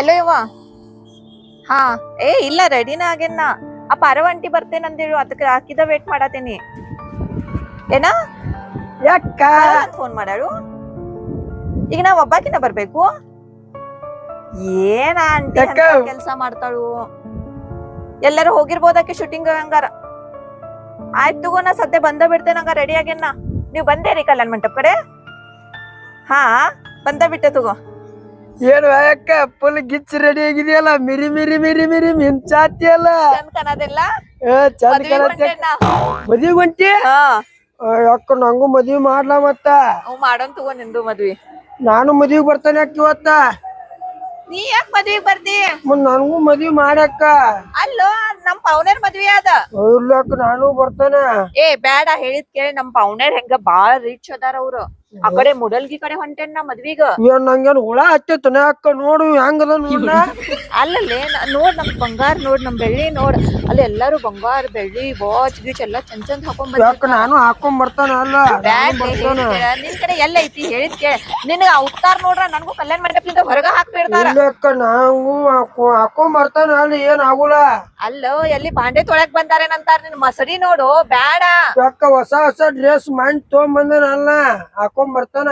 Hello ಯವ್ವ. ಹಾ ಏ ಇಲ್ಲ ರೆಡಿನ ಆಗೇನ. ಆ ಬರ್ತೇನೆ ಬರ್ತೇನಂದೇಳು ಅದಕ್ಕೆ ಹಾಕಿದ ವೇಟ್ ಮಾಡತೇನಿ. ಏನ? ಯಾಕ? ಫೋನ್ ಮಾಡಾಳು ಈಗ ನಾವ್ ಒಬ್ಬಾಕಿನ ಬರ್ಬೇಕು? ಏನ? ಕೆಲಸ ಮಾಡ್ತಾಳು? ಎಲ್ಲರೂ ಹೋಗಿರ್ಬೋದಕ್ಕೆ ಶೂಟಿಂಗ್ ಹಂಗಾರ? ಆಯ್ತು ತಗೋ ನಾ ಸದ್ಯ ಬಂದ ಬಿಡ್ತೇನೆ ಹಂಗ ರೆಡಿ ಆಗೇನ? ನೀವ್ ಬಂದೇರಿ ಕಲ್ಯಾಣ ಮಂಟಪ ಕಡೆ? ಹಾ ಬಂದ ಬಿಟ್ಟೆ ತಗೋ. ಏನು ಅಕ್ಕ ಫುಲ್ ಗಿಚ್ ರೆಡಿ ಆಗಿದೆಯಲ್ಲ? ಮಿರಿ ಮಿರಿ ಮಿರಿ ಮಿರಿ ಮಿಂಚಾತಿಯಲ್ಲ ಚಂದ ಕಾಣದಿಲ್ಲ? ಚಂದ ಕಾಣತ್ತೆ ಮದ್ವಿ ಹೊಂಟಿ ಅಕ್ಕ ನಂಗೂ ಮದ್ವಿ ಮಾಡ್ಲಾ ಮತ್ತ? ಅವ್ ಮಾಡೋನ್ ತಗೋ ನಿಂದು ಮದ್ವಿ. ನಾನು ಮದ್ವಿಗ್ ಬರ್ತಾನೆ ಅಕ್ಕ ಇವತ್ತ? ನೀ ಯಾಕ ಮದ್ವಿಗ್ ಬರ್ದಿ? ಮತ್ ನನಗೂ ಮದ್ವಿ ಮಾಡಕ್ಕ ಅಲ್ಲೋ ನಮ್ ಪೌನೇರ್ ಮದ್ವಿ ಅದ ಅಕ್ಕ ನಾನು ಬರ್ತಾನೆ. ಏ ಬೇಡ ಹೇಳಿದ್ ಕೇಳಿ ನಮ್ ಪೌನೇರ್ ಹೆಂಗ ಬಾಳ ರಿಚ್ ಅದಾರ ಅವ್ರು. ಆ ಕಡೆ ಮುಡಲ್ಗಿ ಕಡೆ ಹೊಂಟೇನ್ ನಾ ಮದ್ವಿಗ. ಏನ್ ನಂಗೇನ್ ಹುಳ ಹತ್ತೈತನ ಅಕ್ಕ ನೋಡು ಹೆಂಗದ ನೋಡ ಅಲ್ಲಲ್ಲೇ ನೋಡ್ ನಮ್ ಬಂಗಾರ ನೋಡ್ ನಮ್ ಬೆಳ್ಳಿ ನೋಡ್. ಅಲ್ಲಿ ಎಲ್ಲಾರು ಬಂಗಾರ ಬೆಳ್ಳಿ ವಾಚ್ ಗೀಚ್ ಎಲ್ಲಾ ಚಂದ್ ಚಂದ್ ಹಾಕೊಂಡ್ ಅಕ್ಕ ನಾನು ಹಾಕೊಂಡ್ ಬರ್ತಾನ ಅಲ್ಲ? ನಾನು ಕಡೆ ಎಲ್ಲ ಐತಿ ಹೇಳಿದ್ಕೆ ಕೇಳ. ನಿನಗ ಉತ್ತಾರ ನೋಡ್ರ ನನ್ಗೂ ಕಲ್ಯಾಣ ಮಂಟಪದಿಂದ ಹೊರಗ ಹಾಕ್ಬಿಡ್ತಾರ. ಅಕ್ಕ ನಾವು ಹಾಕೊ- ಹಾಕೊಂಡ್ ಬರ್ತಾನ ಅಲ್ಲಿ ಏನ್ ಆಗುಲ್ಲ? ಅಲ್ಲೋ ಎಲ್ಲಿ ಬಾಂಡೆ ತೊಳಕ್ ಬಂದಾರೇನಂತಾರ ನಿನ್ ಮಸಡಿ ನೋಡು ಬ್ಯಾಡ. ಅಕ್ಕ ಹೊಸ ಹೊಸ ಡ್ರೆಸ್ ಮಾಡಿ ತಗೊಂಬಂದನ ಅಲ್ಲ ಹಾಕೊಂಡ್ ಬರ್ತಾನ.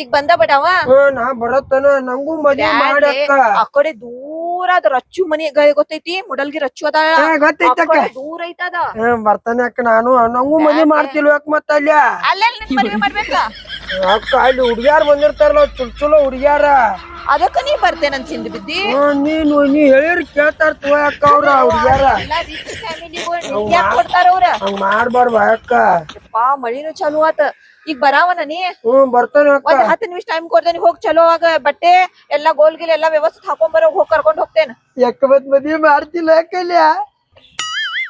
ಈಗ ಬಂದ ಬಡವ? ಹ್ಮ್ ನಾ ಬರತ್ತನ ನಂಗೂ ಮದುವೆ ಮಾಡಕ್ಕ. ಆ ಕಡೆ ದೂರ ಅದ ರಚ್ಚು ಮನಿ ಗೊತ್ತೈತಿ? ಮುಡಲ್ಗಿ ರಚ್ಚು ಅದ. ಹಾ, ಗೊತ್ತೈತಕ್ಕ ದೂರ ಐತದ ಹ್ಮ್ ಬರ್ತಾನೆ ಅಕ್ಕ ನಾನು. ನಂಗೂ ಮನಿ ಮಾಡ್ತಿಲ್ವ ಯಾಕ ಮತ್ತ ಅಲ್ಯ? ಅಲ್ಲೆಲ್ಲ ನಿನ್ ಮದ್ವೆ ಮಾಡ್ಬೇಕ? ಅಕ್ಕ ಅಲ್ಲಿ ಹುಡುಗ್ಯಾರ ಬಂದಿರ್ತಾರಲ್ಲ ಚುಲ್ ಚಲೋ ಹುಡುಗ್ಯಾರ. ಅದಕ್ಕ ನೀ ಬರ್ತೇನೆ ಚಿಂದ ಬಿದ್ದಿ? ನೀನು ನೀ ಹೇಳಿರ್ ಕೇಳ್ತಾರ ತೋ ಅಕ್ಕ ಅವ್ರ ಹುಡ್ಗ್ಯಾರ. ಕೊಡ್ತಾರ ಅವ್ರ? ಹಂಗ ಮಾಡ್ಬಾರ್ದು ಅಕ್ಕ. ಯಪ್ಪಾ ಮಳಿನೂ ಚಲೋ ಆತ. ಈಗ ಬರಾವನ ನೀ? ಹ್ಮ್ ಬರ್ತಾನೆ ಒಂದ್ ಹತ್ತು ನಿಮಿಷ ಟೈಮ್ ಕೊಡ್ತೇನೆ ಹೋಗ್ ಚಲೋ ಆಗ ಬಟ್ಟೆ ಎಲ್ಲಾ ಗೋಲ್ ಗಿಲ್ ಎಲ್ಲಾ ವ್ಯವಸ್ಥೆ ಹಾಕೊಂಡ್ ಬರೋ ಹೋಗ್ ಕರ್ಕೊಂಡ್ ಹೋಗ್ತೇನೆ. ಯಾಕ ಮತ್ ಮದ್ವಿ ಮಾಡ್ತಿಲ್ಲ ಅಕ್ಕಲ್ಯ?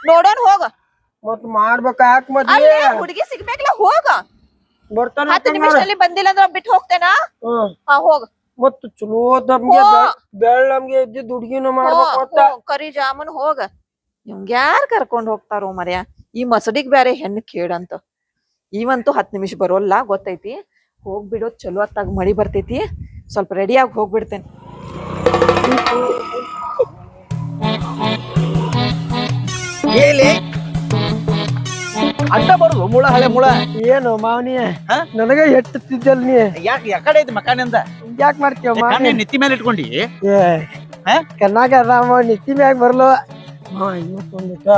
ನೋಡೋಣ ಹೋಗ. ಮತ್ ಮಾಡ್ಬೇಕ ಯಾಕ ಮದ್ವಿ? ಅಲ್ಲೇ ಹುಡುಗಿ ಸಿಗ್ಬೇಕಲ್ಲ ಹೋಗ. ಬರ್ತಾನೆ ಹತ್ತು. ನಿಮಿಷದಲ್ಲಿ ಬಂದಿಲ್ಲ ಅಂದ್ರೆ ಬಿಟ್ಟು ಹೋಗ್ತೇನಾ? ಹ್ಮ್. ಹಾ ಹೋಗ. ಮತ್ ಚಲೋ ನಮ್ಗೆ ಬೆಳ್ ನಮ್ಗೆ ಇದ್ದಿದ್ ಹುಡ್ಗಿನ ಮಾಡ್ಬೇಕು ಅಂತ ಕರಿ ಜಾಮೂನ್ ಹೋಗ. ನಿಮ್ಗ್ ಯಾರ್ ಕರ್ಕೊಂಡ್ ಹೋಗ್ತಾರೋ ಮರ್ಯ? ಈ ಮಸಡಿಗ್ ಬ್ಯಾರೆ ಹೆಣ್ಣು ಕೇಡಂತ ಇವಂತೂ ಹತ್ತು ನಿಮಿಷ ಬರೋಲ್ಲ ಗೊತ್ತೈತಿ? ಹೋಗ್ಬಿಡೋದು ಚಲೋ ಹೊತ್ತಾಗ ಮಳಿ ಬರ್ತೈತಿ. ಸ್ವಲ್ಪ ರೆಡಿಯಾಗಿ ಹೋಗ್ಬಿಡ್ತೇನೆ. ಹೇಳಿ ಅಡ್ಡ ಬರುದು ಮುಳ ಹಳೆ ಮುಳ. ಏನು ಮಾವನಿ ನನಗೆ ಎಟ್ಟುತ್ತಿದ್ದಲ್ ನೀ? ಯಾಕೆ ಯಾಕಡೆ ಐತಿ ಮಕಾನಿಂದ? ಯಾಕೆ ಮಾಡ್ತೀವ ಮಾವನಿ? ನೆತ್ತಿ ಮೇಲೆ ಇಟ್ಕೊಂಡಿ. ಹಾ? ಕನ್ನಾಗ ಅದಾವ ನಿತ್ತಿ ಮ್ಯಾಗ ಬರ್ಲು. ಮಾವ ಇವತ್ತೊಂದಿಟ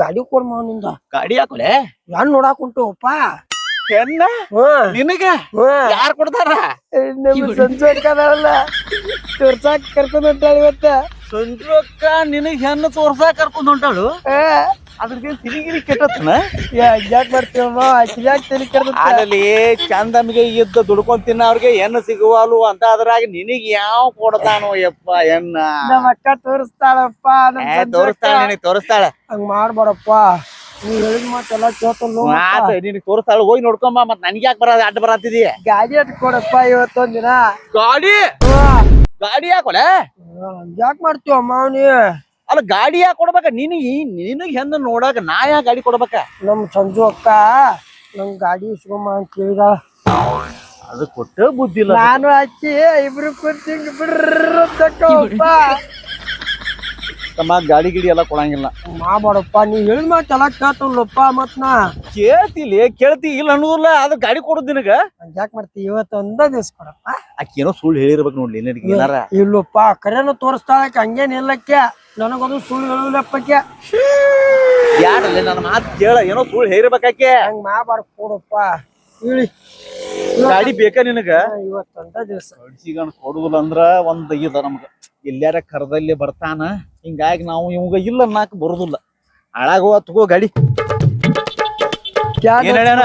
ಗಾಡಿ ಕೊಡ್ ಮಾವನಿಂದ ಗಾಡಿ ಹಾಕೊಲೆ? ಯಾನ್ ನೋಡಾಕ್ ಉಂಟುಪ್ಪ ಹೆಣ್ಣ ನಿನಗ? ಯಾರ್ ಕೊಡ್ತಾರ? ನಮ್ಮ ಸಂಜೆ ಅಡ್ಕದಲ್ಲ ತೋರ್ಸಾಕ್ ಕರ್ಕೊಂಡ್ ಹೊಂಟಾಳ ಇವತ್ತ. ಸಂಜೋಕ್ಕ ನಿನಗ್ ಹೆಣ್ಣು ತೋರ್ಸಾಕ ಕರ್ಕೊಂಡ್ ಹೊಂಟಾಳು? ಏ, ಅದ್ರಿಗೆ ತಿರಿಗಿರಿ ಕೆಟ್ಟತನ ಯಾಕೆ ಮಾಡ್ತೀವ ಮಾವ ಕಿವ್ಯಾಕ್ ತಲೆ ಅಲ್ಲಿ ಚಂದಮ್ಗೆ ಇದ್ದ ದುಡ್ಕೊಂಡ್ ತಿನ್ನ ಅವ್ರಿಗೆ ಹೆಣ್ಣು ಸಿಗುವಲು ಅಂತ ಅದ್ರಾಗ ನಿನಗ್ ಯಾವ ಕೊಡ್ತಾನೋ ಯಪ್ಪ ಹೆಣ್ಣ ನಮ್ಮ ಅಕ್ಕ ತೋರಿಸ್ತಾಳಪ್ಪ ತೋರಿಸ್ತಾಳೆ. ನಿನಗ್ ತೋರಿಸ್ತಾಳ. ಹಂಗ್ ಮಾಡ್ಬಾರಪ್ಪ. ನೀ ಹೇಳಿದ ಮಾತೆಲ್ಲ ಕೇಳ್ತಲ್ಲ ಆತ ನಿನಗ್ ತೋರಿಸ್ತಾಳ ಹೋಗಿ ನೋಡ್ಕೊಂಬ ಮತ್ ನನ್ಗೆ ಯಾಕೆ ಬರ ಅಡ್ಡ ಬರತ್ತಿದಿ? ಗಾಡಿ ಅಟ್ ಕೊಡಪ್ಪ ಇವತ್ತೊಂದ್ ದಿನ ಗಾಡಿ ಗಾಡಿ ಹಾಕೊಲೆ ಯಾಕೆ ಮಾಡ್ತೀವ ಮಾವನಿ ಅಲ್ಲ ಗಾಡಿ ಯಾಕೆ ಕೊಡ್ಬೇಕ? ನಿನಗೆ ನಿನಗೆ ಹೆಣ್ಣು ನೋಡಾಕ ನಾ ಯಾಕೆ ಗಾಡಿ ಕೊಡ್ಬೇಕ? ನಮ್ ಸಂಜು ಅಕ್ಕ ನಮ್ ಗಾಡಿ ಇಸ್ಕೊಂಬ ಅಂತ ಕೇಳಿದ ಅದು ಕೊಟ್ಟ ಬುದ್ಧಿಲ್ಲ ನಾನು ಹಚ್ಚಿ ಇಬ್ರು ಕುರ್ತಿ ಬಿಡ್ರಪ್ಪ. ತಮ್ಮ ಗಾಡಿ ಗಿಡಿ ಎಲ್ಲ ಕೊಡಂಗಿಲ್ಲ. ಮಾಡಪ್ಪ ನೀ ಹೇಳಿದ ಮಾತೆಲ್ಲ ಕೇಳ್ತಲ್ಲಪ್ಪ ಮತ್ ನಾ. ಕೇಳ್ತಿಲಿ ಕೇಳ್ತಿ ಇಲ್ಲ ಅನ್ನೋದಿಲ್ಲ ಅದು ಗಾಡಿ ಕೊಡೋದ್ ನಿನಗ? ಯಾಕೆ ಮಾಡ್ತಿ ಇವತ್ತೊಂದ ದಿವ್ಸ ಕೊಡಪ್ಪ. ಆಕೇನೋ ಸುಳ್ಳು ಹೇಳಿರ್ಬೇಕು ನೋಡ್ಲಿ ನಿನಗೆ ಏನಾರ? ಇಲ್ಲಪ್ಪ ಕರೆನು ತೋರಿಸ್ತಾಳಕ್ಕೆ ಹಂಗೇನ್ ಇಲ್ಲಕ್ಕೆ ನನಗದು ಸುಳ್ಳು ಹೇಳಲಪ್ಪಕ್ಕೆ ಯಾಡಲ್ಲ ನನ್ನ ಮಾತು ಕೇಳ ಏನೋ ಸುಳ್ಳು ಹೇಳಿರ್ಬೇಕಾಕೆ ಹಂಗ್ ಮಾಡ್ಬಾರ ಕೊಡಪ್ಪ ಗಾಡಿ ಬೇಕಾ ನಿನಗ? ಇವತ್ತಂತ ದಿವ್ಸ. ಗಡ್ಸಿಗಣ ಕೊಡುದಿಲ್ಲ ಅಂದ್ರ ಒಂದ್ ಇದ ನಮ್ಗ. ಎಲ್ಲಾರ ಕರದಲ್ಲಿ ಬರ್ತಾನ ಹಿಂಗಾಗಿ ನಾವು ಇವಾಗ ಇಲ್ಲ ನಾಕ್ ಬರುದಿಲ್ಲ. ಹಾಳಾಗುವ ತಗೋ ಗಾಡಿ. ಏನ್ ಹೇಳ್ಯಾನ?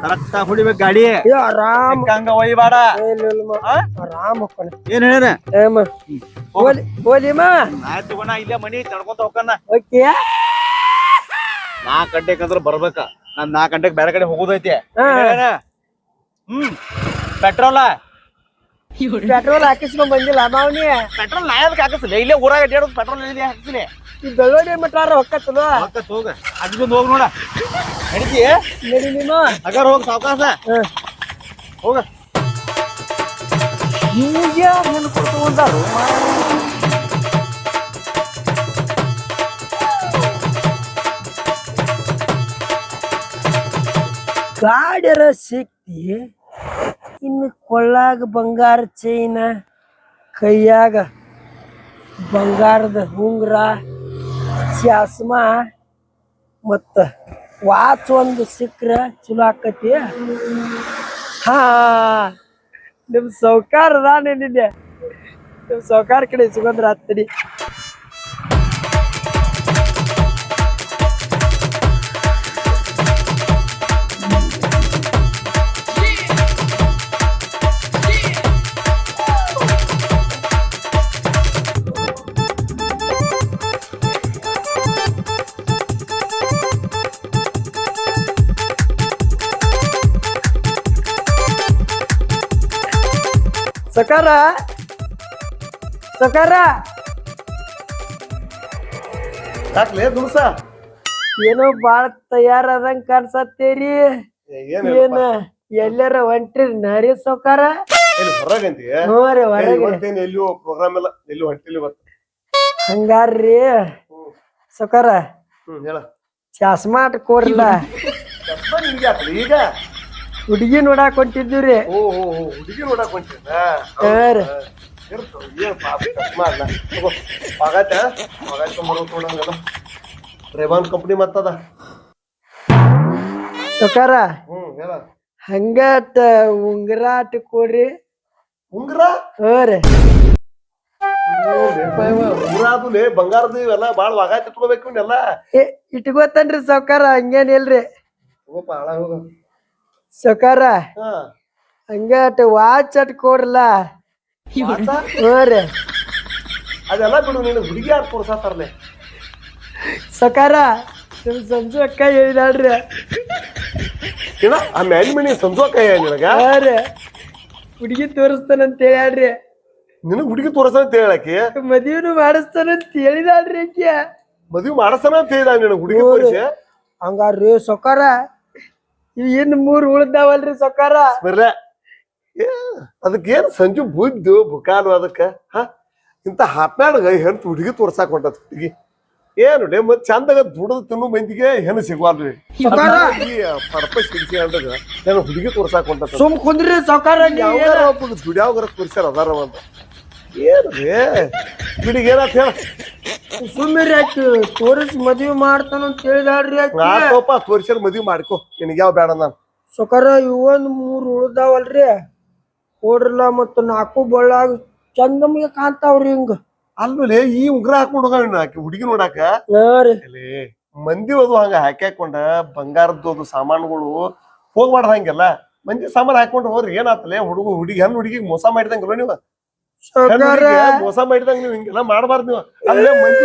ಕರೆಕ್ಟ್ ಆಗಿ ಹೊಡಿಬೇಕು ಗಾಡಿ. ಆರಾಮ್. ಹಂಗ ಒಯ್ಬೇಡ ಆ? ಆರಾಮ್ ಹೋಗ್ತಾನೆ ಏನ್ ಹೇಳ್ಯಾನ? ಏಮ ಓಲಿ ಓಲಿಮ ಆಯ್ತು ತಗೋಣ ಇಲ್ಲೇ ಮನಿ ತಡ್ಕೊಂತ ಹೋಗಣ. ಓಕೆ. ನಾಲ್ಕ್ ಗಂಟೆಕಂದ್ರ ಬರ್ಬೇಕ? ನಾನ್ ನಾಲ್ಕು ಗಂಟೆಗೆ ಬೇರೆ ಕಡೆ ಹೋಗೋದೈತಿ? ಹ್ಮ್. ಪೆಟ್ರೋಲ. ಪೆಟ್ರೋಲ್ ಹಾಕಿಸ್ಕೊಂಡ್ ಬಂದಿಲ್ಲ ಮಾವನಿ. ಪೆಟ್ರೋಲ್ ನಾ ಅದಕ್ಕೆ ಹಾಕಿಸ್ಲಿ. ಇಲ್ಲೇ ಊರಾಗ ಅಡ್ಡಾಡೋದು ಪೆಟ್ರೋಲ್ ಇಲ್ಲಿ ಹಾಕಿಸ್ಲಿ? ಈ ಬೆಳ್ಳೋಡಿ ಮಟ್ಟಾರ ಹೊಕ್ಕತ್ತದ ಹೋಗ್ತತ್ ಹೋಗ. ಅಡ್ಗೊಂದು ಹೋಗಿ ನೋಡ. ನಡೀತಿ? ನಡಿ ನೀನು. ಅಗಾರ ಹೋಗ ಸಾವಕಾಶ. ಹೋಗ. ಹಿಂಗೆ ಯಾರು ಹೆಣ್ಣು ಕೊಡ್ತು ಬಂದಾರು ಗಾಡ್ಯರ ಶಕ್ತಿ ಇನ್ನು ಕೊಳ್ಳಾಗ ಬಂಗಾರ ಚೈನ, ಕೈಯಾಗ ಬಂಗಾರದ ಉಂಗುರ ಚಾಸ್ಮಾ ಮತ್ತು ವಾಚ್ ಒಂದು ಸಿಕ್ಕರೆ ಚಲೋ ಆಕತಿ. ಹಾ, ನಿಮ್ ಸೌಕಾರ ಅದಾನೆ ನಿನ್ನೆ? ನಿಮ್ ಸೌಕಾರ ಕಡೆ ಸಿಗೋದ್ರ ಹತ್ತಡಿ ಸಕಾರ. ಸಕಾರ. ಯಾಕ್ಲೆ ಏನೋ ಬಾಳ ತಯಾರಾದಂಗ್ ಕಾಣ್ಸತ್ತೇರಿ. ಏನ ಎಲ್ಲಾರ ಹೊಂಟ್ರಿ ನರಿ ಸೌಕಾರ? ಎಲ್ಲಿ ಹೊರಗಂತಿ ಹ್ಞೂ ರೀ ಹೊರಗೆ. ಇವತ್ತೇನು ಎಲ್ಲಿಯೂ ಪ್ರೋಗ್ರಾಮ್ ಇಲ್ಲ ಎಲ್ಲಿ ಹೊಂಟಿಲ್ಲ ಇವತ್ತು. ಹಂಗಾರ್ರಿ. ಸೌಕಾರ ಹ್ಮ್ ಹೇಳ. ಚಸ್ಮಾ ಅಟ್ ಕೊಡ್ರಲ್ಲ ಚಸ್ಮಾ ನಿನ್ಗೆ ಹಾಕ್ಲಿ ಈಗ? ಹುಡುಗಿ ನೋಡಾಕ್ ಹೊಂಟಿದ್ವಿ ಓ ಓ ಓ ಹುಡುಗಿ ನೋಡಕ್ ಹೊಂಟಿನ ಹಾ ರೀ. ಇರ್ತು ಏನ್ ಪಾಪ ಪಾಗಾತ ತೊಂಬರೋ ತೊಗೊಂಡಂಗಲ್ಲ ರೇವಾನ್ ಕಂಪ್ನಿ ಮತ್ತದ? ಸೌಕಾರ ಹ್ಮ್ ಹೇಳ. ಹಂಗಾಟ ಉಂಗ್ರ ಅಟ್ ಕೊಡ್ರಿ. ಉಂಗ್ರ? ಹ್ಞೂ ರೀ. ಉಂಗ್ರಾದುಲೇ ಬಂಗಾರದು ಇವೆಲ್ಲ ಬಾಳ ವಾಗಾತಿ ಇಟ್ಕೋಬೇಕು ಇವನ್ನೆಲ್ಲ. ಏ ಇಟ್ಕೋತನ್ರಿ ಸೌಕಾರ ಹಂಗೇನಿಲ್ರಿ ತಗೋಪ ಹಾಳಾಗ್ ಹೋಗ. ಸೌಕಾರ ಹಾ. ಹಂಗಾಟ ವಾಚ್ ಅಟ್ ಕೊಡ್ರಲ್ಲ ವಾಸ? ಹ್ಞೂ ರೀ ಅದೆಲ್ಲ ಬಿಡು ನೀನು ಹುಡುಗಿ ಯಾರು ತೋರ್ಸಾತಾರಲೆ ಸಕಾರ ನಿಮ್ ಸಂಜು ಅಕ್ಕ ಹೇಳಿದಾಳ್ರಿ. ಏನ ಆ ಮ್ಯಾನ್ ಮನಿ ಸಂಜೋಕ ನಿನಗ? ಹಾ ರೀ ಹುಡುಗಿ ತೋರಿಸ್ತಾನಂತ ಹೇಳ್ಯಾಳ್ರಿ. ನಿನಗ್ ಹುಡುಗಿ ತೋರ್ಸ ಅಂತ ಹೇಳಕ್ಕೆ? ಮದುವೆನು ಮಾಡಿಸ್ತಾನಂತ ಹೇಳಿದಾಳ್ರಿ ಆಕಿ. ಮದುವೆ ಮಾಡಸನ ಅಂತ ಹೇಳಿದ ನಿನಗ್ ಹುಡುಗಿ ತೋರಿಸಿ? ಹಂಗಾರ್ರಿ ಸೊಕಾರ ಇವ್ ಇನ್ ಮೂರ್ ಉಳ್ದಾವಲ್ರಿ ಸಕಾರ. ಬರ್ಲೆ ಅದಕ್ಕೇನ್ ಸಂಜು ಬುದ್ದು ಬುಕಾಲು ಅದಕ್ಕ ಹ? ಇಂತ ಹಾಪ್ನಾಡ್ಗ ಹೆಣ್ ಹುಡುಗಿ ತೋರ್ಸಾಕ್ ಹೊಂಟತ್ ಹುಡುಗಿ. ಏನು ಲೇ ಮತ್ ಚಂದಾಗ ದುಡದ್ ತಿನ್ನು ಮಂದಿಗೆ ಹೆಣ್ಣು ಸಿಗ್ವಾಲ್ರಿ. ಸೊಕಾರ. ಪರ್ಪಸ್ ಹಿಡಿಸಿ ಅಂದಾಗ ನಾನು ಹುಡುಗಿ ತೋರ್ಸಾಕ್ ಹೊಂಟದ. ಸುಮ್ ಕುಂದ್ರಿ ಕುರ್ಸ್ಯಾರ ದುಡ್ಯಾವ್ಗಾರ ತೋರ್ಸ್ಯಾರ ಅದಾರ ಅಂತ. ಏನು ರೇ? ಹುಡುಗಿ ಏನಂತ ಹೇಳ. ಸುಮ್ಮಿರಿ ಆಕಿ ತೋರಿಸಿ ಮದ್ವಿ ಮಾಡ್ತಾನಂತ ಹೇಳಿದಾಳ್ರಿ ಆಕಿ ಆತೋಪ ತೋರ್ಸ್ಯಾರ ಮದ್ವಿ ಮಾಡ್ಕೊ. ನಿನಗೆ ಯಾವ ಬೇಡ ನಾನು. ಸುಕರ ಇವೊಂದ್ ಮೂರು ಉಳ್ದಾವಲ್ರಿ. ಕೊಡ್ರಲ್ಲ ಮತ್ತ ನಾಲ್ಕು ಬಳ್ಳಾಗ ಚಂದಮ್ಗೆ ಕಾಣ್ತಾವ್ರಿ ಹಿಂಗ. ಅಲ್ಲೇ ಈ ಉಗ್ರ ಹಾಕೊಂಡು ಹೋಗ ಆಕಿ ಹುಡುಗಿ ನೋಡಾಕ. ಹಾ ರೀ. ಮಂದಿ ಅದು ಹಂಗ ಹಾಕ್ಯಾಕೊಂಡ ಬಂಗಾರದ್ದು ಅದು ಸಾಮಾನುಗಳು ಹೋಗ್ಬಾರ್ದ ಹಂಗೆಲ್ಲ ಮಂದಿ ಸಾಮಾನು ಹಾಕೊಂಡು ಹೋದ್ರಿ ಏನಾತಲೆ ಹುಡುಗ ಹುಡುಗಿ ಹೆಣ್ಣು ಹುಡುಗಿಗೆ ಮೋಸ ಮಾಡಿದಂಗಲ್ಲ ನೀವು. ಮೋಸ ಮಾಡಿದಂಗ ನೀವು ಹಿಂಗೆಲ್ಲ ಮಾಡಬಾರ್ದು ನೀವು. ಅಲ್ಲೇ ಮಂದಿ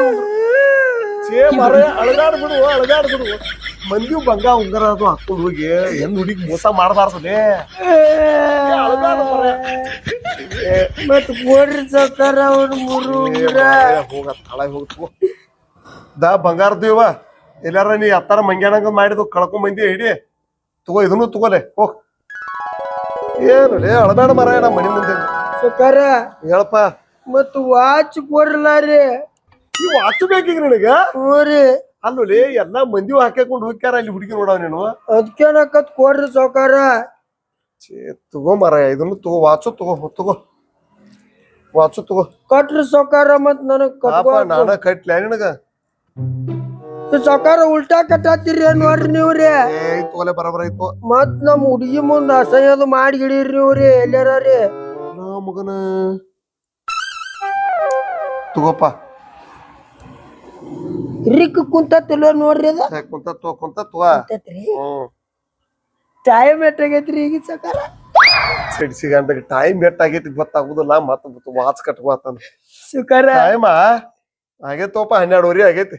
ಚೇ ಮರ ಅಳಗಾಡ್ ಬಿಡು ಅಳಗಾಡ್ ಬಿಡು. ಮಂದಿ ಬಂಗ ಉಂಗರ ಅದು ಹಾಕೊಂಡು ಹೋಗಿ ಹೆಣ್ಣು ಹುಡುಗಿ ಮೋಸ ಮಾಡಬಾರ್ದಲೇ ಮತ್ ಕೊಡ್ರಿ ಸೊಕಾರ ಅವ್ರ ಮೂರು ಉಂಗ್ರ. ಹೋಗ ಹೋಗ್ತು ದಾ ಬಂಗಾರದ್ದು ಇವ ಎಲ್ಲಾರ ನೀ ಅತ್ತಾರ ಮಂಗ್ಯಾನಂಗ ಮಾಡಿದ್ದು ಕಳ್ಕೊಂಡ್ ಬಂದಿ ಹಿಡಿ ತಗೋ ಇದನ್ನು ತಗೋಲೆ ಹೋಗ್. ಏನು? ಲೇ ಅಳಬೇಡ ಮರ ನಮ್ಮ ಮನೆ ಮುಂದೆ ಸೊಕಾರ ಹೇಳಪ್ಪ. ಮತ್ತು ವಾಚ್ ಕೊಡ್ರಲ್ಲ ರೀ? ವಾಚ್ ಬೇಕೀಗ ನಿನಗ? ಹ್ಞೂ ರೀ. ಲೇ ಎಲ್ಲಾ ಮಂದಿ ಹಾಕ್ಯಾಕೊಂಡು ಹೋಗ್ಯಾರ ಅಲ್ಲಿ ಹುಡುಗಿ ನೋಡವ ನೀನು. ಅದ್ಕೇನಕತ್ ಕೊಡ್ರಿ ಸೌಕಾರ ಛೇ, ತಗೋ ಮರ ಇದನ್ನು ತಗೋ ವಾಚು ತಗೋ ತಗೋ. ವಾಚು ತಗೋ. ಕಟ್ರಿ ಸೌಕಾರ ಮತ್ ನನಗ್ ಪಾಪ ಕಟ್ಕೊ ನಾನ ಕಟ್ಲ ನಿನಗ. ಸೌಕಾರ ಉಲ್ಟಾ ಕಟ್ಟಾತಿರಿ ನೋಡ್ರಿ ನೀವ್ರಿ. ಏ ತಗೋಲೆ ಬರಬರ ಐತು ಮತ್ ನಮ್ ಹುಡುಗಿ ಮುಂದೆ ಅಸಹ್ಯದು ಮಾಡಿ ಹಿಡೀರಿ ನೀವ್ರಿ ಎಲ್ಲಾರ ರೀ. ನಾ ಮಗನ ತಗೋಪ ರಿಕ್ ಕುಂತತ್ತಿಲ್ಲ ನೋಡ್ರಿ ಅದ? ಕುಂತ ತಗೋ ಕುಂತ ಹ್ಮ್. ಟೈಮ್ ಎಟ್ಟಾಗೈತ್ರಿ ಈಗ ಸಕಾರ ಸಿಡಿಸಿಗಂಡ ಟೈಮ್ ಎಟ್ ಆಗೈತಿ ಗೊತ್ತಾಗುದಿಲ್ಲ ಮತ್ತ ವಾಚ್ ಕಟ್ಕೋತಾನ ಸುಕಾರ ಟೈಮ ಆಗೈತೋಪ ಹನ್ನೆರಡುವರೆ ಆಗೈತಿ.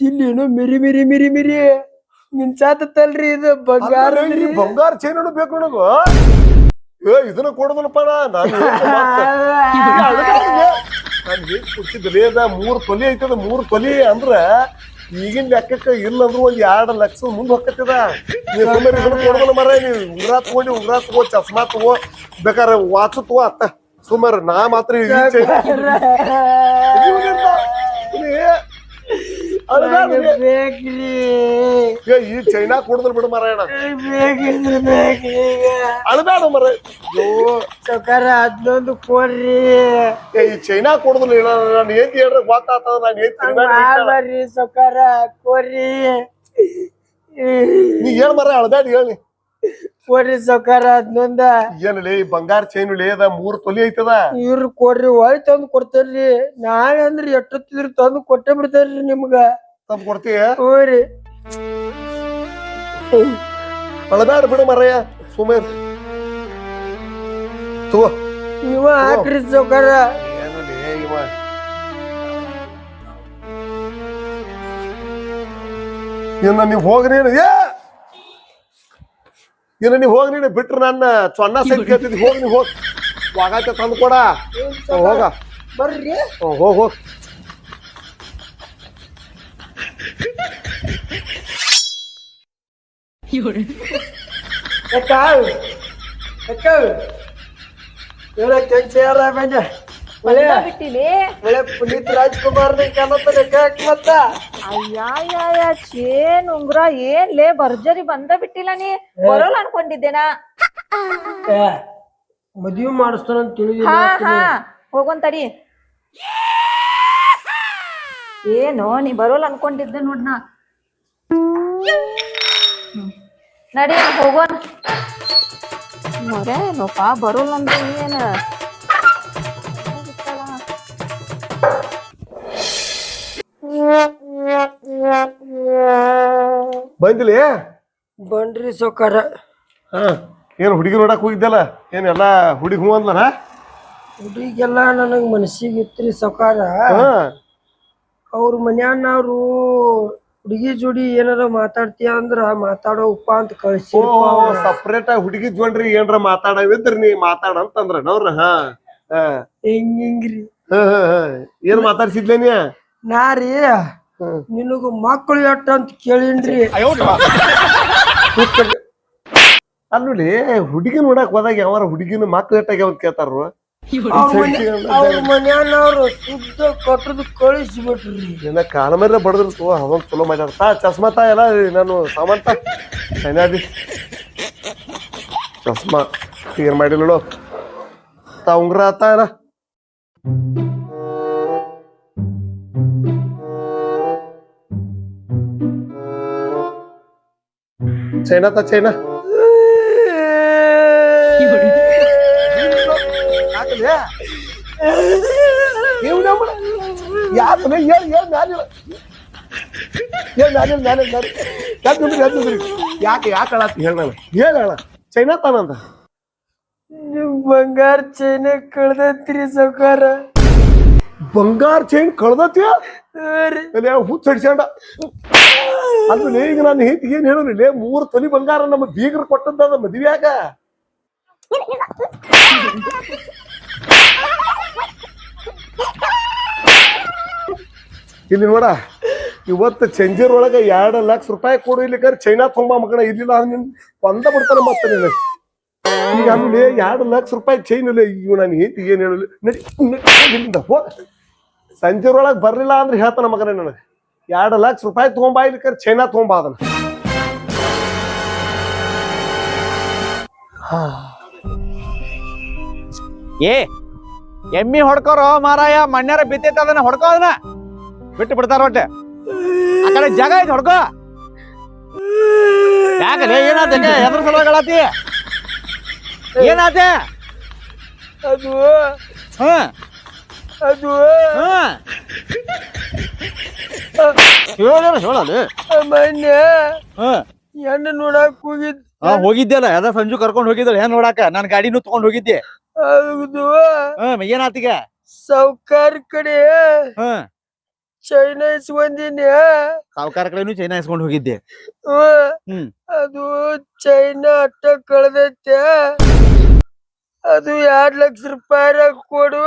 ಇಲ್ಲಿ ಏನೋ ಮಿರಿ ಮಿರಿ ಮಿರಿ ಮಿರಿ. ಮಿಂಚಾತತ್ತಲ್ರಿ ಇದು ಬಂಗಾರ ಈ ಬಂಗಾರ ಚೈನ್ ಬೇಕು ನನಗ? ಏ ಇದನ್ನ ಕೊಡೋದಲ್ಲಪ್ಪ ನಾನು ಅದ ಮೂರ್ ತೊಲಿ ಐತದ ಮೂರ್ ತೊಲಿ ಅಂದ್ರ ಈಗಿನ ಲೆಕ್ಕಕ್ಕ ಇಲ್ಲ ಅಂದ್ರ ಒಂದ್ ಎರಡು ಲಕ್ಷ ಮುಂದ್ ಹೊಕ್ಕತ್ತದ ಕೊಡೋದಲ್ಲ ಮರ ನೀವು ಉಂಗ್ರ ತಗೊಂಡಿ ಉಂಗ್ರ ತಗೋ ಚಸ್ಮಾ ತಗೋ ಬೇಕಾರೆ ವಾಚು ತಗೋ ಅತ್ತ. ಸುಮಾರು ನಾ ಮಾತ್ರ ಏ, ಈ ಚೈನಾ ಕುಡಿದ್ರು ಬಿಡು ಮರಾಯಣ. ಅಳಬೇಡ ಮರ ಸೌಕಾರ ಹನ್ನೊಂದು ಕೊಡ್ರಿ. ಏ, ಈ ಚೈನಾ ಕುಡಿದ್ರು ಇಲ್ಲ ನಾನು ಏನ್ ಹೇಳ್ರಿ ಗೊತ್ತಾಗ್ತದ ನಾನು ಏನ್ ತಿರ್ಗಾಡಿ. ಮಾಡ್ಬಾರ್ರಿ ಸೌಕಾರ ಕೊಡ್ರಿ. ನೀ ಏನ್ ಮರ ಅಳಬೇಡ ಹೇಳಿ ಕೊಡ್ರಿ ಸೌಕಾರ ಈ ಬಂಗಾರ ಚೈನ್ ಅದ ಮೂರ್ ತೊಲಿ ಐತದ? ಇವ್ರು ಕೊಡ್ರಿ ಒಳ್ ತಂದು ಕೊಡ್ತಾರ್ರಿ ನಾಳೆ ಅಂದ್ರ ಎಷ್ಟೊತ್ತಿದ್ರು ತಂದು ಕೊಟ್ಟೆ ಬಿಡ್ತಾರ್ರಿ ನಿಮ್ಗ. ತಮ್ ಕೊಡ್ತೀಯ ಹೋರಿ. ಅಳದಾಡ್ ಬಿಡು ಮರಯ್ಯ ಸುಮೇರ್ ನೀವ ಹಾಕ್ರಿ ಸೌಕಾರ. ಏನಲ್ಲಿ ಇವ. ಇನ್ನ ನೀವ್ ಹೋಗ್ರಿ ಏ! ಇನ್ನ ನೀವ್ ಹೋಗ್ರಿ ನೀನು ಬಿಟ್ರು ನನ್ನ ಚೊನ್ನ ಸೈಡ್ ಕೇಳ್ತಿದ್ದಿ ಹೋಗಿ ನೀವು ಹೋಗಿ. ವಾಗಾತ ತಂದು ಕೊಡ. ಹೋಗ. ಬರ್ರಿ. ಹೋಗ್ ಹೋಗ್. ಅಕ್ಕ ಅಕ್ಕ ಏನ ಕೆಲ್ಸ ಬಂದ ಒಳ್ಳೆ ಬಿಟ್ಟಿಲಿ? ಒಳ್ಳೆ ಪುನೀತ್ ರಾಜ್ಕುಮಾರ್ ಮತ್ತ ಅಯ್ಯಾಯ ಚೇನ್ ಉಂಗ್ರ ಏನ್ ಲೇ ಭರ್ಜರಿ ಬಂದ ಬಿಟ್ಟಿಲ್ಲ ನೀ. ಬರೋಲ್ಲ ಅನ್ಕೊಂಡಿದ್ದೇನಾ ಮದುವೆ ಮದ್ವಿ ಮಾಡಿಸ್ತಾನಂತ ತಿಳಿದಿಲ್ಲ ಹಾ ಹಾ. ಹೋಗೋನ್ ತಡಿ. ಏನು ನೀ ಬರೋಲ್ಲ ಅನ್ಕೊಂಡಿದ್ದೆ ನೋಡ್ನ. ನಡಿ ಹೋಗೋಣ ನೋರೇನಪ್ಪ ಬರೋಲ್ಲ ಅಂದ್ರೆ ಏನ? ಬಂದಿಲಿ? ಬನ್ರಿ ಸೌಕಾರ. ಹಾ ಏನ್ ಹುಡುಗಿ ನೋಡಕ್ ಹೋಗಿದ್ದಲ್ಲ? ಏನ್ ಎಲ್ಲಾ ಹುಡುಗಿ ಹೂ ಅಂದ್ಲನ? ಹುಡುಗಿಗೆಲ್ಲ ನನಗ್ ಮನಸ್ಸಿಗೆ ಇತ್ರಿ ಸೌಕಾರ. ಹಾ. ಅವ್ರ ಮನ್ಯಾನವ್ರು ಹುಡುಗಿ ಜೋಡಿ ಏನಾರ ಮಾತಾಡ್ತೀಯ ಅಂದ್ರ ಮಾತಾಡೋ ಉಪ್ಪ ಅಂತ ಕಳ್ಸಿ ಓ ಸಪ್ರೇಟ್ ಆಗಿ ಹುಡುಗಿ ಜೋಡ್ರಿ ಏನ್ರ ಮಾತಾಡವಿದ್ರಿ ನೀ ಮಾತಾಡ ಅಂತಂದ್ರ ನವ್ರ ಹಾ. ಹಿಂಗ್ ಹಿಂಗ್ರಿ? ಹಾ, ಹಾ, ಹಾ. ಏನ್ ಮಾತಾಡ್ಸಿದ್ಲೇ ನೀ ರೀ. ನಿನಗ ಮಕ್ಕಳು ಎಟ್ಟ ಅಂತ ಕೇಳಿನ್ರಿ ಅಲ್ಲಿ ಹುಡುಗಿ ನೋಡಕ್ ಹೋದಾಗ ಯಾವಾರ ಹುಡುಗಿನ ಮಕ್ಕಳು ಎಟ್ಟಾಗ ಅಂತ ಕೇಳ್ತಾರ ಅವ್ರ ಮನ್ಯಾನವ್ರು ಶುದ್ಧ ಕಟ್ಟದ ಕಳಿಸ್ಬಿಟ್ರಿ. ಏನ ಕಾಲ ಮೇಲೆ ಬಡದ್ರ ತಗೋ ಅವಾಗ ಚಲೋ ಮಾಡ್ಯಾರ ತಾ ಚಸ್ಮಾ ತಾ ಎಲ್ಲ ನಾನು ಸಾಮಾನ್ ತಾ. ಸೈನಾದಿ ಚಸ್ಮಾ. ಏನ್ ಮಾಡಿಲ್ಲ ನೋಡು. ತಾ ಉಂಗ್ರ ತಾ ಎಲ್ಲ ಚೈನಾ ತ ಚೈನಾ. ಯಾಕೆ ಹೇಳಿ ಹೇಳಿ ಮ್ಯಾಲಿಲ್ಲ ಹೇಳಿ ಮ್ಯಾಲಿಲ್ಲ ಮ್ಯಾಲಿಲ್ಲ ಯಾಕೆ ಯಾಕೆ ಹೇಳ ನಾನು ಹೇಳ ಚೈನಾ ತಾನಂತ ನಿಮ್ ಬಂಗಾರ ಚೈನ ಕಳ್ದತ್ರಿ ಸೌಕಾರ ಬಂಗಾರ ಚೈನ್ ಕಳ್ದತ್ಯ? ಹುಚ್ಚ ಹಡ್ಸ್ಕೊಂಡ ಅದು ಈಗ ನಾನು ಹಿಂತ ಏನ್ ಹೇಳೋನಿಲ್ಲ ಮೂರು ತೊಲಿ ಬಂಗಾರ ನಮ್ಮ ಬೀಗರು ಕೊಟ್ಟದ್ದದ ಮದ್ವ್ಯಾಗ ಇಲ್ಲಿ ನೋಡ ಇವತ್ತು ಚಂಜೀರ್ ಒಳಗ ಎರಡು ಲಕ್ಷ ರೂಪಾಯಿ ಕೊಡು ಇಲ್ಲಿಕರ್ ಚೈನಾ ತುಂಬ ಮಗನ ಇಲ್ಲಿಲ್ಲ ನಿನ್ ಒಂದ ಬಿಡ್ತಾನೆ ಮತ್ತೆ ನೀನು ಈಗ ಆಮೇಲೆ ಎರಡು ಲಕ್ಷ ರೂಪಾಯಿ ಚೈನ್ ಇಲ್ಲ ಇವ್ ನಾನು ಹೇತಿ ಏನ್ ಹೇಳಲಿ ನಡಿ ನಡಿ, ಸಂಜೆ ಒಳಗೆ ಬರ್ಲಿಲ್ಲ ಅಂದ್ರೆ ಹೇಳ್ತಾನ ಮಗನೇ ನನಗೆ ಎರಡು ಲಕ್ಷ ರೂಪಾಯಿ ತಗೊಂಬಾ ಇಲ್ಲಿಕರ್ ಚೈನಾ ತಗೊಂಬಾ ಅದನ್ನ. ಏ ಎಮ್ಮಿ ಹೊಡ್ಕೋರೋ ಮಾರಾಯ ಮಣ್ಯಾರ ಬಿತ್ತೈತೆ ಅದನ್ನ ಹೊಡ್ಕೋ ಅದನ್ನ. ಬಿಟ್ಟು ಬಿಡ್ತಾರ ಒಟ್ಟೆ ಆ ಕಡೆ ಜಾಗ ಐತಿ ಹೊಡ್ಕೋ. ಯಾಕಲೆ ಏನಾತ ಎದ್ರ ಸಲುವಾಗಿ ಏನಾತೆ ಅದು ಹ್ಮ್. ಅದು ಹ್ಮ್. ಹೇಳ ಹೇಳಲಿ. ಮೊನ್ನೆ ಹ್ಮ್ ಹೆಣ್ಣು ನೋಡಕ್ ಹೋಗಿದ್ ಹಾ ಹೋಗಿದ್ದೆಲ್ಲ ಅದ ಸಂಜು ಕರ್ಕೊಂಡ್ ಹೋಗಿದ್ದಲ್ಲ ಏನ್ ನೋಡಾಕ? ನಾನ್ ಗಾಡಿನೂ ತಗೊಂಡ್ ಹೋಗಿದ್ದೆ. ಏನಾತಿಗ ಹ್ಮ್ ಏನಾತೀಗ? ಸಾವ್ಕಾರ್ ಕಡೆ ಹಾ. ಚೈನಾ ಇಸ್ಕೊಂದಿನಿ. ಸಾವುಕಾರ ಕಡೆನು ಚೈನಾ ಇಸ್ಕೊಂಡ್ ಹೋಗಿದ್ದೆ. ಹ್ಮ್. ಅದು ಚೈನಾ ಅಟ್ಟ ಕಳ್ದೈತೆ. ಅದು ಎರಡ್ ಲಕ್ಷ ರೂಪಾಯಿ ಕೊಡುವ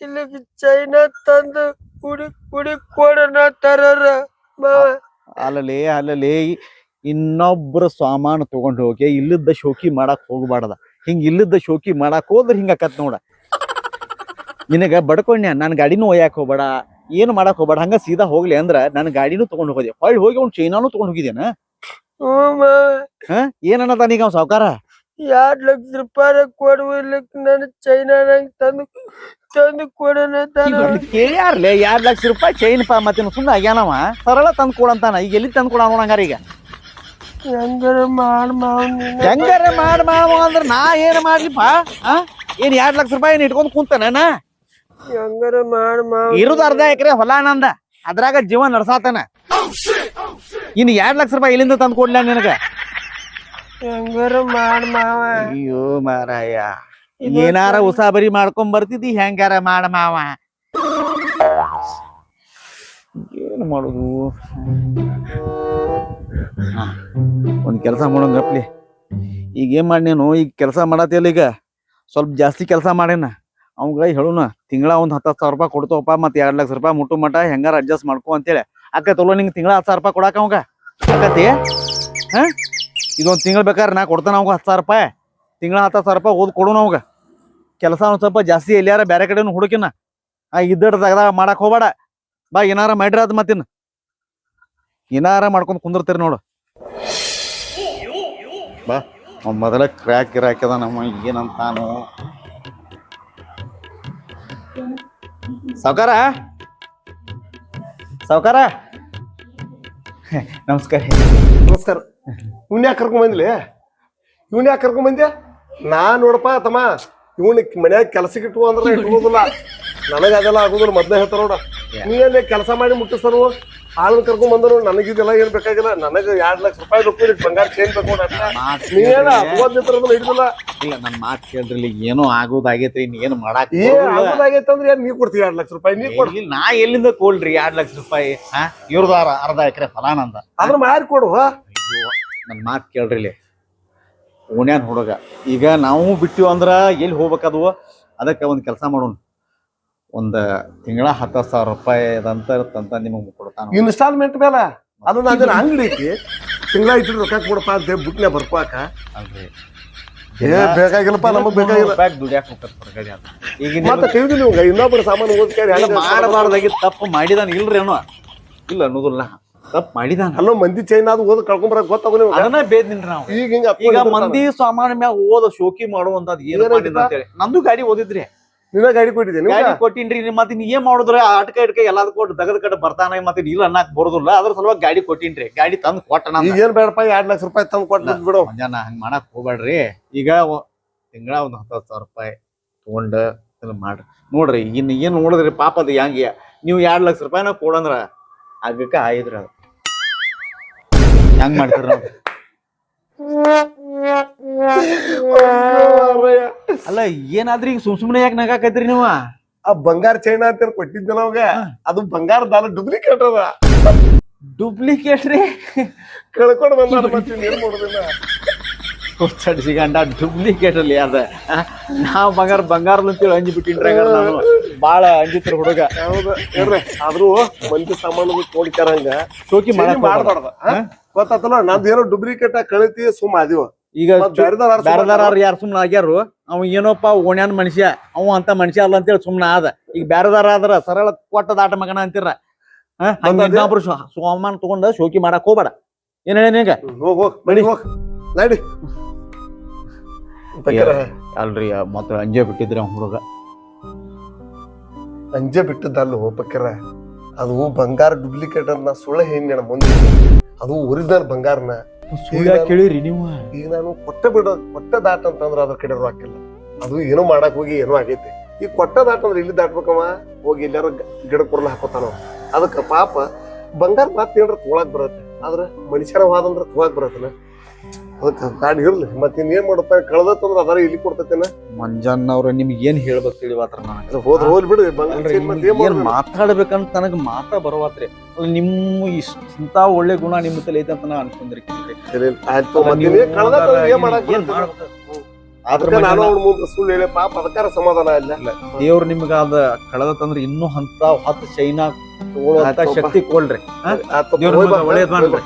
ಇಲ್ಲಿಗೆ ಚೈನಾ ತಂದು ಹುಡಿ ಕುಡಿ ಕೊಡನ ತರರ ಮಾವ ಅಲ್ಲಲೇ ಅಲ್ಲಲೇ ಇನ್ನೊಬ್ರ ಸಾಮಾನು ತಗೊಂಡ್ ಹೋಗಿ ಇಲ್ಲದ ಶೋಕಿ ಮಾಡಕ್ ಹೋಗ್ಬಾರ್ದ. ಹಿಂಗ ಇಲ್ಲದ ಶೋಕಿ ಮಾಡಕ್ ಹೋದ್ರ ಹಿಂಗ ಆಕತ್ ನೋಡ. ನಿನಗ ಬಡ್ಕೊಂಡ್ಯ ನನ್ ಗಾಡಿನೂ ಒಯ್ಯಾಕ ಹೋಗ್ಬೇಡ ಏನು ಮಾಡಕ್ ಹೋಗ್ಬೇಡ ಹಂಗ ಸೀದಾ ಹೋಗ್ಲಿ ಅಂದ್ರ ನನ್ ಗಾಡಿನೂ ತಗೊಂಡ್ ಹೋಗೋದೆ. ಹೊಳ್ಳಿ ಹೋಗಿ ಅವ್ನು ಚೈನಾನು ತಗೊಂಡ್ ಹೋಗಿದೇನ ಹ್ಞೂ ನೀ ಅವ್ ಸಾವ್ಕಾರ? ಎರಡ್ ಲಕ್ಷ ರೂಪಾಯಿ ಕೊಡುವ ನನ್ನ ಚೈನಾನಾಗ ತಂದು ತಂದು ಕೊಡೋಣ ಕೇಳ್ಯಾರ್ಲೆ ಎರಡ್ ಲಕ್ಷ ರೂಪಾಯಿ ಚೈನ್ ಪಾ ಮತ್ತೆ ಸುಮ್ಮನೆ ಆಗ್ಯಾನವ. ಸರಳ ತಂದ್ ಕೊಡಂತಾನ ಈಗ ಎಲ್ಲಿ ತಂದ್ ಕೊಡ ನೋಡಂಗಾರ ಈಗ? ಹೆಂಗಾರ ಮಾಡ್ ಮಾವ. ಹೆಂಗಾರ ಮಾಡ್ ಮಾವ ಅಂದ್ರ ನಾ ಏನ್ ಮಾಡ್ಲಿಪ್ಪ ಆ? ಏನ್ ಎರಡ್ ಲಕ್ಷ ರೂಪಾಯಿ ಏನ್ ಇಟ್ಕೊಂಡ್ ಕುಂತಾನ ಹೆಂಗಾರ ಮಾಡ್ ಮಾವ ಇರುದ ಅರ್ಧ ಎಕರೆ ಹೊಲ ನಂದ. ಅದ್ರಾಗ ಜೀವ ನಡ್ಸಾತನ. ಇನ್ ಎರಡ್ ಲಕ್ಷ ರೂಪಾಯಿ ಎಲ್ಲಿಂದ ತಂದು ಕೊಡ್ಲ ನಿನಗ ಹೆಂಗಾರ ಮಾಡ್ ಮಾವ. ಅಯ್ಯೋ ಮಾರಾಯ. ಏನಾರ ಉಸಾಬರಿ ಮಾಡ್ಕೊಂಡ್ ಬರ್ತಿದ್ದಿ ಹೆಂಗಾರ ಮಾಡ ಮಾವ? ಏನ್ ಮಾಡುದು? ಒಂದ್ ಕೆಲಸ ಮಾಡೋಂಗಪ್ಲಿ ಈಗ ಏನ್ ಮಾಡಿ ನೀನು? ಈಗ ಕೆಲಸ ಮಾಡತ್ತಿಯಲ್ಲ ಈಗ? ಸ್ವಲ್ಪ ಜಾಸ್ತಿ ಕೆಲಸ ಮಾಡೇನ? ಅವಂಗ ಹೇಳುನ ತಿಂಗಳ ಒಂದ್ ಹತ್ತು ಸಾವಿರ ರೂಪಾಯಿ ಕೊಡ್ತವಪ್ಪ ಮತ್ತೆ ಎರಡ್ ಲಕ್ಷ ರೂಪಾಯಿ ಮುಟ್ಟು ಮಟ ಹೆಂಗಾರ ಅಡ್ಜಸ್ಟ್ ಮಾಡ್ಕೊ ಅಂತೇಳಿ. ತಗೊಳ್ಳೋ ನಿಂಗೆ ತಿಂಗಳ ಹತ್ತು ಸಾವಿರ ರೂಪಾಯಿ ಕೊಡಾಕ ಅವಂಗ? ಆಕತಿ ಹಾ? ಇದೊಂದು ತಿಂಗಳ ಬೇಕಾದ್ರೆ ನಾ ಕೊಡ್ತಾನ ಅವಂಗ ಹತ್ತು ಸಾವಿರ ರೂಪಾಯಿ? ತಿಂಗಳ ಹತ್ತು ಸಾವಿರ ರೂಪಾಯಿ ಓದ್ ಕೊಡೋಣ ಅವಂಗ? ಕೆಲಸ ಸ್ವಲ್ಪ ಜಾಸ್ತಿ ಎಲ್ಲಿಯಾರ ಬೇರೆ ಕಡೆನು ಹುಡುಕಿನ. ಆ ಇದ್ದದಾಗ ಮಾಡಕ್ ಹೋಗ್ಬೇಡ. ಬಾ, ಏನಾರ ಮಾಡ್ರಿ ಅದ್ ಮತ್ತಿನ್. ಏನಾರ ಮಾಡ್ಕೊಂಡ್ ಕುಂದಿರ್ತೀರಿ ನೋಡು. ಬಾ ಮೊದಲ ಕ್ರ್ಯಾಕ್ ಗಿರಾಕ್ ಅದ ನಮ್ಮ ಏನಂತಾನು. ಸಾವ್ಕಾರ? ಸಾವ್ಕಾರ? ನಮಸ್ಕಾರ. ನಮಸ್ಕಾರ. ಇವ್ನ ಯಾಕೆ ಕರ್ಕೊಂಡ್ ಇವ್ನ ಯಾಕೆ ಕರ್ಕೊಂಡ್ ಬಂದ್ಯಾ? ನಾ ನೋಡಪ್ಪ ತಮ್ಮ. ಇವ್ನ ಮನ್ಯಾಗ ಕೆಲಸಕ್ಕೆ ಇಟ್ಟು ಅಂದ್ರೆ ಇಟ್ಕೋದಿಲ್ಲ ನನಗೆ ಅದೆಲ್ಲ ಆಗುದಿಲ್ಲ ಮೊದ್ಲೇ ಹೇಳ್ತಾರ ನೋಡ. ನೀ ಏನ್ ಕೆಲಸ ಮಾಡಿ ಮುಟ್ಟಿಸ್ತಾರ ಆಳನ್ ಕರ್ಕೊಂಡ್ ಬಂದ್ರು ನನಗಿದೆಲ್ಲ ಏನ್ ಬೇಕಾಗಿಲ್ಲ. ನನಗ ಎರಡ್ ಲಕ್ಷ ರೂಪಾಯಿ ರೂಪಾಯಿ ಬಂಗಾರ ಚೇಂಜ್ ಬೇಕು ಹಿಡಿದಿಲ್ಲ. ಇಲ್ಲ ನನ್ ಮಾತು ಕೇಳ್ರಿ ಇಲ್ಲಿ ಏನೋ ಆಗೋದಾಗೈತ್ರಿ ಏನು ಮಾಡಾಕ್. ಆಗುದಾಗೈತೆ ಅಂದ್ರೆ ಏನ್ ನೀ ಕೊಡ್ತೀವಿ ಎರಡ್ ಲಕ್ಷ ರೂಪಾಯಿ? ನೀ ಕೊಡ್ತೀವಿ ನಾ ಎಲ್ಲಿಂದ ಕೊಡ್ರಿ ಎರಡ್ ಲಕ್ಷ ರೂಪಾಯಿ? ಹಾ ಇವ್ರದ ಅರ್ಧ ಎಕರೆ ಫಲಾನಂದ. ಅದ್ರ ಮಾರಿ ಕೊಡು ಹಾ? ಅಯ್ಯೋ ನನ್ ಮಾತು ಕೇಳ್ರಿ ಇಲ್ಲಿ ಓಣ್ಯಾನ್ ಹುಡುಗ. ಈಗ ನಾವು ಬಿಟ್ಟಿವ ಅಂದ್ರ ಎಲ್ಲಿ ಹೋಗ್ಬೇಕದು ಅದಕ್ಕೆ ಒಂದ್ ಕೆಲಸ ಮಾಡೋಣ. ಒಂದು ತಿಂಗಳ ಹತ್ತ ಸಾವಿರ ರೂಪಾಯಿ ಅದಂತ ಇರುತ್ತಂತ ನಿಮಗ್ ಕೊಡ್ತಾನೆ ಇನ್ಸ್ಟಾಲ್ಮೆಂಟ್ ಮೇಲೆ ಅದು ನಾನು ಅಂಗಡಿ ಐತಿ. ತಿಂಗಳ ಇಟ್ಟು ರೊಕ್ಕ ಕೊಡಪ್ಪ ಅಂತ ಬುಕ್ನ್ಯಾಗ ಬರ್ಪಾಕ. ಅಲ್ರಿ. ಏ ಬೇಕಾಗಿಲ್ಲಪ್ಪ ನಮಗ್ ಬೇಕಾಗಿಲ್ಲ. ದುಡ್ಯಾಕ್ ಹೋಗ್ತಾರ ಹೊರಗಡೆ ಅಂತ. ಈಗ ಮತ್ತೆ ತಿಳಿದಿ ನೀವು ಇನ್ನೊಬ್ಬರ ಸಾಮಾನು ಓದ್ಕೊಂಡು ಮಾಡಬಾರ್ದಾಗಿ ತಪ್ಪು ಮಾಡಿದಾನ ಇಲ್ರಿ ಏನೋ ಇಲ್ಲ ಅನ್ನೋದಿಲ್ಲ. ತಪ್ಪು ಮಾಡಿದಾನ. ಅಲ್ಲೋ ಮಂದಿ ಚೈನ್ ಅದು ಓದ್ ಕಳ್ಕೊಂಬರ ಗೊತ್ತಾಗ ಅದನ್ನ ಬೇದ್ನಿಲ್ರಿ ನಾವು. ಈಗ ಹಿಂಗ ಈಗ ಮಂದಿ ಸಾಮಾನ್ಯ ಮ್ಯಾಗ ಓದ ಶೋಕಿ ಮಾಡುವಂತದ್ ಏನ್? ಮಾಡಿದ ಅಂತೇಳಿ. ನಂದು ಗಾಡಿ ಓದಿದ್ರಿ. ನಿನ್ನ ಗಾಡಿ ಕೊಟ್ಟಿದ್ದೀನಿ ಗಾಡಿ ಕೊಟ್ಟಿನ್ರಿ ನೀವ್ ಮತ್ತೆ ನೀ ಏನ್ ಮಾಡುದ್ರ? ಆಟಕ ಇಟ್ಕ ಎಲ್ಲಾದ್ ಕೊಟ್ಟು ದಗದ ಕಡೆ ಬರ್ತಾನ ಮತ್ತೆ ಇಲ್ಲ ಅನ್ನಕ್ ಬರೋದಿಲ್ಲ. ಅದ್ರ ಸಲುವಾಗಿ ಗಾಡಿ ಕೊಟ್ಟಿನ್ರಿ. ಗಾಡಿ ತಂದ್ ಕೊಟ್ಟ ಈಗ ಏನ್ ಬೇಡಪ್ಪ? ಎರಡ್ ಲಕ್ಷ ರೂಪಾಯಿ ತಂದು ಕೊಟ್ಟು ಬಿಡು ಮಂಜಾನ ಹಂಗ್ ಮಾಡಕ್ ಹೋಗ್ಬೇಡ್ರಿ ಈಗ ತಿಂಗಳ ಒಂದ್ ಹತ್ತು ಸಾವಿರ ರೂಪಾಯಿ ತಗೊಂಡ ಮಾಡ್ರಿ. ನೋಡ್ರಿ ಇನ್ ಏನ್ ನೋಡಿದ್ರಿ ಪಾಪ ಅದು ಹೆಂಗೆ? ನೀವು ಎರಡ್ ಲಕ್ಷ ರೂಪಾಯಿನ ಕೊಡಂದ್ರ ಆಗಕ್ಕ ಆಯ್ದ್ರಿ ಅದು. ಹೆಂಗ್ ಮಾಡ್ತೀರ ನೋಡ್ರಿ ಅಲ್ಲ ಏನಾದ್ರಿ ಈಗ ಸುಮ್ ಸುಮ್ನೆ ಯಾಕೆ ನಗಾಕತ್ರಿ ನೀವ? ಆ ಬಂಗಾರ ಚೈನ ಅಂತ ಕೊಟ್ಟಿದ್ದೆ ಅವಾಗ ಅದು ಬಂಗಾರದ ಡೂಪ್ಲಿಕೇಟ್ ಅದ. ಡೂಪ್ಲಿಕೇಟ್ ರೀ? ಕಳ್ಕೊಂಡು ಬಂದ ಮತ್ತೆ ಏನ್ ಮಾಡೋದಿಲ್ಲ. ಹುಚ್ಚಡಿಸಿ ಗಂಡ ಡೂಪ್ಲಿಕೇಟ್ ಅಲ್ಲಿ ಅದ. ಆ, ಬಂಗಾರ ಬಂಗಾರ ಅಂತ ಅಂತೇಳಿ ಅಂಜಿ ಬಿಟ್ಟಿನ್ರಿ ನಾನು. ಬಾಳ ಅಂಜಿತ್ರ ಹುಡುಗ. ಹೌದು. ಆದ್ರೂ ಮಂದಿ ಸಾಮಾನು ತೋಡ್ಕರಂಗ ಶೋಕಿ ಮಾಡಕ್ ಮಾಡ್ಬಾರ್ದ. ಗೊತ್ತಾತಲ್ಲ ನಂದು ಏನೋ ಡೂಪ್ಲಿಕೇಟ್ ಕಳಿತಿ ಸುಮ್ ಆದಿವ. ಈಗ ಬ್ಯಾರದಾರ ಯಾರು ಸುಮ್ನ ಆಗ್ಯಾರು? ಅವ ಏನೋಪ್ಪ ಓಣ್ಯಾನ್ ಮನುಷ್ಯ ಅವ ಅಂತ ಮನುಷ್ಯ ಅಲ್ಲ ಅಂತೇಳಿ ಸುಮ್ನ ಆದ. ಈಗ ಬ್ಯಾರದಾರ ಆದ್ರ ಸರಳ ಕೊಟ್ಟ ದಾಟ ಮಗನ ಅಂತೀರ. ಇನ್ನೊಬ್ರು ಸ್ವಾಮಾನ ತಗೊಂಡ ಶೋಕಿ ಮಾಡಕ್ ಹೋಗ್ಬೇಡ. ಏನ್ ಹೇಳಿ ನಿಂಗ ಹೋಗ್ ಹೋಗ್ ಹೋಗ್. ನಡಿ. ಅಲ್ರಿ ಮತ್ತ ಅಂಜೆ ಬಿಟ್ಟಿದ್ರಿ ಅವ್ನ ಹುಡುಗ. ಅಂಜೆ ಬಿಟ್ಟದ್ದಲ್ಲ ಹೋಗ್ಬೇಕಾರ ಅದು ಬಂಗಾರ ಡುಪ್ಲಿಕೇಟ್ ಅಂತ ನಾ ಸುಳ್ಳ ಹೇಳ ಮುಂದೆ. ಅದು ಒರಿಜಿನಲ್ ಬಂಗಾರನ. ಸುಳ್ಳ ಕೇಳಿರಿ ನೀವು. ಈಗ ನಾನು ಕೊಟ್ಟ ಬಿಡೋ ಕೊಟ್ಟ ದಾಟ ಅಂತಂದ್ರೆ ಅದ್ರ ಕಡೆ ಹಾಕಿಲ್ಲ. ಅದು ಏನೋ ಮಾಡಕ್ ಹೋಗಿ ಏನೋ ಆಗೈತಿ. ಈ ಕೊಟ್ಟ ದಾಟ ಅಂದ್ರೆ ಇಲ್ಲಿ ದಾಟ್ಬೇಕವ ಹೋಗಿ ಎಲ್ಲಾರ ಗಿಡ ಕುರ್ಲ ಹಾಕೋತಾನ. ಅದಕ್ಕೆ ಪಾಪ ಬಂಗಾರ ಮಾತ್ರ ಏನ್ರ ತೋಳಕ್ ಬರತ್ತೆ. ಆದ್ರ ಮನುಷ್ಯರ ವಾದಂದ್ರ ತೋಳಕ್ ಬರತ್ತನ? ಅದಕ್ಕ ಗಾಡಿ ಇರ್ಲಿ. ಮತ್ತೆ ಇನ್ ಏನ್ ಮಾಡುತ್ತ ಕಳ್ದತ್ತಂದ್ರ ಅದರ ಇಲ್ಲಿ ಕೊಡ್ತೈತೇನ? ಮಂಜಾನ್ ಅವ್ರ ನಿಮ್ಗೆ ಏನ್ ಹೇಳ್ಬೇಕು ತಿಳಿವಾತ್ರ ನನಗೆ? ಹೋದ್ರ ಹೋಲ್ ಬಿಡ್ರಿ ಏನ್ ಮಾತಾಡ್ಬೇಕಂತ ನನಗ್ ಮಾತಾ ಬರವಾತ್ರಿ. ಅಲ್ಲ ನಿಮ್ಮ ಇಷ್ಟ ಇಂತ ಒಳ್ಳೆ ಗುಣ ನಿಮ್ಮ ತಲೆ ಐತೆ ಅಂತ ನಾ ಅನ್ಕೊಂಡ್ರಿ? ಆದ್ರ ನಾನು ಮಂಜಾನ- ಅವ್ನ ಮುಂದೆ ಸುಳ್ಳು ಹೇಳಿ ಪಾಪ ಅದಕ್ಕಾರ ಸಮಾಧಾನ ಇಲ್ಲ. ದೇವ್ರ ನಿಮ್ಗ ಅದ ಕಳೆದತ್ತಂದ್ರ ಇನ್ನೂ ಹಂತ ಹತ್ತು ಚೈನಾ ಶಕ್ತಿ ಕೊಡ್ರಿ. ದೇವ್ರ ಒಳ್ಳೇದ್ ಹೋಗ್